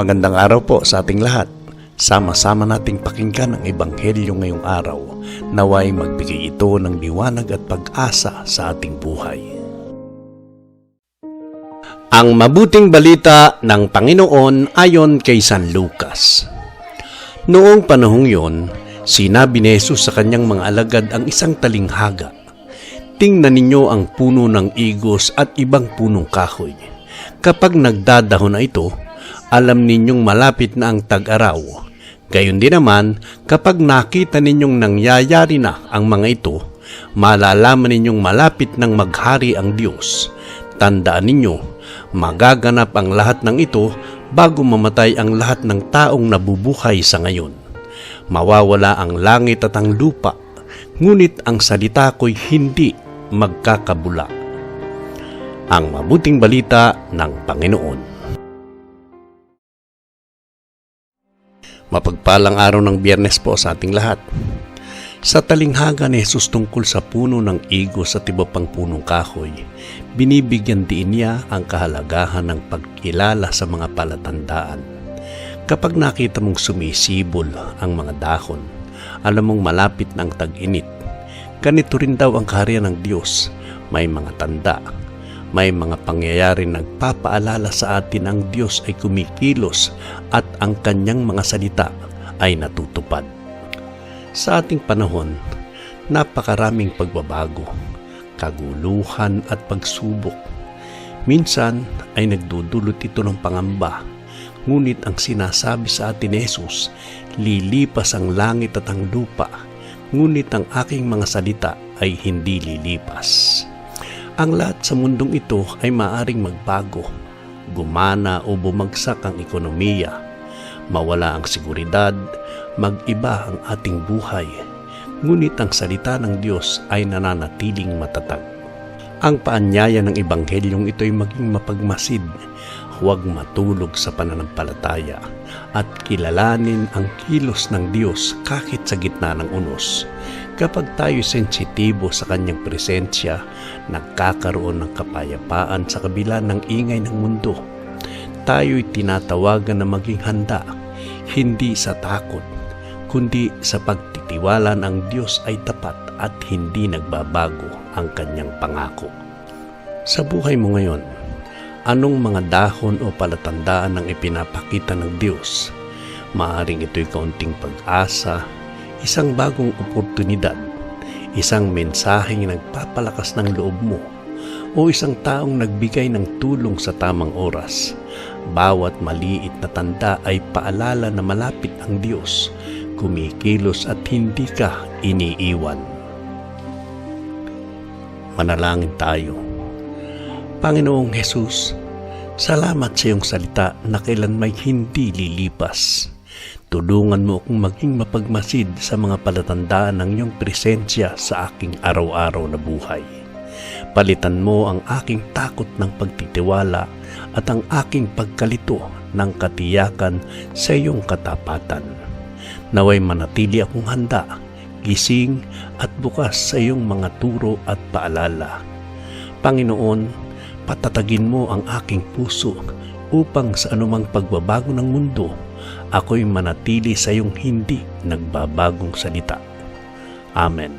Magandang araw po sa ating lahat. Sama-sama nating pakinggan ang Ebanghelyo ngayong araw. Naway magbigay ito ng liwanag at pag-asa sa ating buhay. Ang mabuting balita ng Panginoon ayon kay San Lucas. Noong panahong yon, sinabi ni Jesus sa kanyang mga alagad ang isang talinghaga. Tingnan ninyo ang puno ng igos at ibang punong kahoy. Kapag nagdadahon na ito, alam ninyong malapit na ang tag-araw. Gayon din naman, kapag nakita ninyong nangyayari na ang mga ito, malalaman ninyong malapit nang maghari ang Diyos. Tandaan ninyo, magaganap ang lahat ng ito bago mamatay ang lahat ng taong nabubuhay sa ngayon. Mawawala ang langit at ang lupa, ngunit ang salita ko'y hindi magkakabula. Ang mabuting balita ng Panginoon. Mapagpalang araw ng biyernes po sa ating lahat. Sa talinghaga ni Jesus tungkol sa puno ng igos at iba pang punong kahoy, binibigyan din niya ang kahalagahan ng pagkilala sa mga palatandaan. Kapag nakita mong sumisibol ang mga dahon, alam mong malapit ng tag-init. Ganito rin daw ang kaharian ng Diyos. May mga tanda, may mga pangyayari nagpapaalala sa atin ang Diyos ay kumikilos at ang kanyang mga salita ay natutupad. Sa ating panahon, napakaraming pagbabago, kaguluhan at pagsubok. Minsan ay nagdudulot ito ng pangamba, ngunit ang sinasabi sa atin ni Jesus, lilipas ang langit at ang lupa, ngunit ang aking mga salita ay hindi lilipas. Ang lahat sa mundong ito ay maaring magbago, gumana o bumagsak ang ekonomiya, mawala ang seguridad, mag-iba ang ating buhay. Ngunit ang salita ng Diyos ay nananatiling matatag. Ang paanyaya ng Ebanghelyong ito ay maging mapagmasid, huwag matulog sa pananampalataya, at kilalanin ang kilos ng Diyos kahit sa gitna ng unos. Kapag tayo sensitibo sa kanyang presensya, nagkakaroon ng kapayapaan sa kabila ng ingay ng mundo. Tayo'y tinatawagan na maging handa, hindi sa takot, kundi sa pagtitiwala ng Diyos ay tapat at hindi nagbabago ang kanyang pangako. Sa buhay mo ngayon, anong mga dahon o palatandaan ang ipinapakita ng Diyos? Maaring ito'y kaunting pag-asa, isang bagong oportunidad, isang mensaheng nagpapalakas ng loob mo, o isang taong nagbigay ng tulong sa tamang oras. Bawat maliit na tanda ay paalala na malapit ang Diyos, kumikilos at hindi ka iniiwan. Manalangin tayo. Panginoong Hesus, salamat sa iyong salita na kailan may hindi lilipas. Tulungan mo akong maging mapagmasid sa mga palatandaan ng iyong presensya sa aking araw-araw na buhay. Palitan mo ang aking takot ng pagtitiwala at ang aking pagkalito ng katiyakan sa iyong katapatan. Naway manatili akong handa, gising at bukas sa iyong mga turo at paalala. Panginoon, patatagin mo ang aking puso upang sa anumang pagbabago ng mundo, ako'y manatili sa iyong hindi nagbabagong salita. Amen.